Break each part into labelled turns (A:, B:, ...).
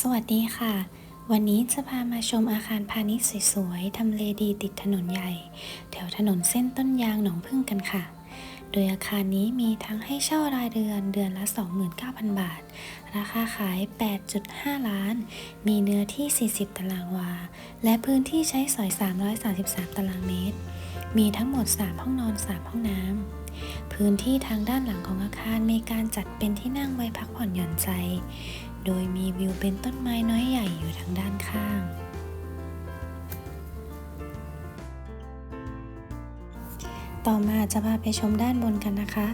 A: สวัสดีค่ะ วันนี้จะพามาชมอาคารพาณิชย์สวยๆทำเลดีติดถนนใหญ่ แถวถนนเส้นต้นยางหนองพึ่งกันค่ะ โดยอาคารนี้มีทั้งให้เช่ารายเดือนเดือนละ 29,000 บาท ราคาขาย 8.5 ล้าน มีเนื้อที่ 40 ตารางวา และพื้นที่ใช้สอย 333 ตารางเมตร มีทั้งหมด 3 ห้องนอน 3 ห้องน้ำ พื้นที่ทางด้านหลังของอาคารมีการจัดเป็นที่นั่งไว้พักผ่อนหย่อนใจ โดยมีวิวเป็นต้นไม้น้อยใหญ่อยู่ทางด้านข้าง ต่อมาจะพาไปชมด้านบนกันนะคะ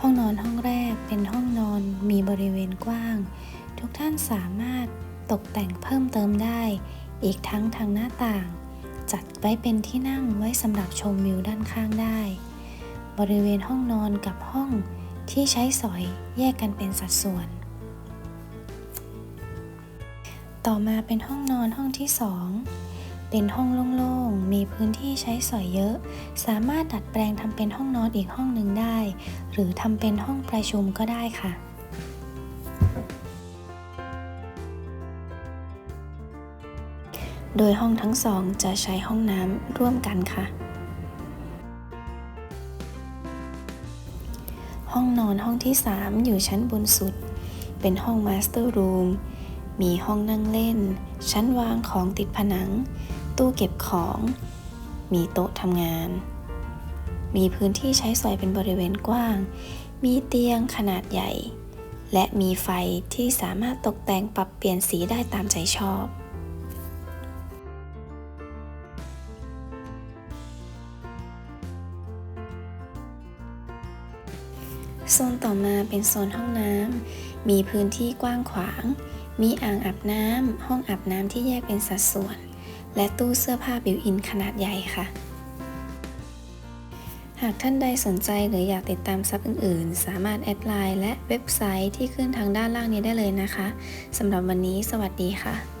A: ห้องนอนห้องแรกเป็นห้องนอนมีบริเวณกว้าง ทุกท่านสามารถตกแต่งเพิ่มเติมได้ อีกทั้งทางหน้าต่าง จัดไว้เป็นที่นั่งไว้สำหรับชมวิวด้านข้างได้ บริเวณห้องนอนกับห้องที่ใช้สอยแยกกันเป็นสัดส่วน ต่อมาเป็นห้องนอนห้องที่ 2 เป็นห้องโล่งๆ มีพื้นที่ใช้สอยเยอะ สามารถดัดแปลงทำเป็นห้องนอนอีกห้องหนึ่งได้ หรือทำเป็นห้องประชุมก็ได้ค่ะโดยห้องทั้งสองจะใช้ห้องน้ำร่วมกันค่ะ ห้องนอนห้องที่ 3 อยู่ชั้นบนสุด เป็นห้องมาสเตอร์รูม มีห้องนั่งเล่น ชั้นวางของติดผนัง ตู้เก็บของ มีโต๊ะทำงาน มีพื้นที่ใช้สอยเป็นบริเวณกว้าง มีเตียงขนาดใหญ่ และมีไฟที่สามารถตกแต่งปรับเปลี่ยนสีได้ตามใจชอบ โซนต่อมาเป็นโซนห้องน้ำ มีพื้นที่กว้างขวาง มีอ่างอาบน้ำ ห้องอาบน้ำที่แยกเป็นสัดส่วน และตู้เสื้อผ้าบิวอินขนาดใหญ่ค่ะ หากท่านใดสนใจหรืออยากติดตามซับอื่นๆ สามารถแอดไลน์และเว็บไซต์ที่ขึ้นทางด้านล่างนี้ได้เลยนะคะ สำหรับวันนี้สวัสดีค่ะ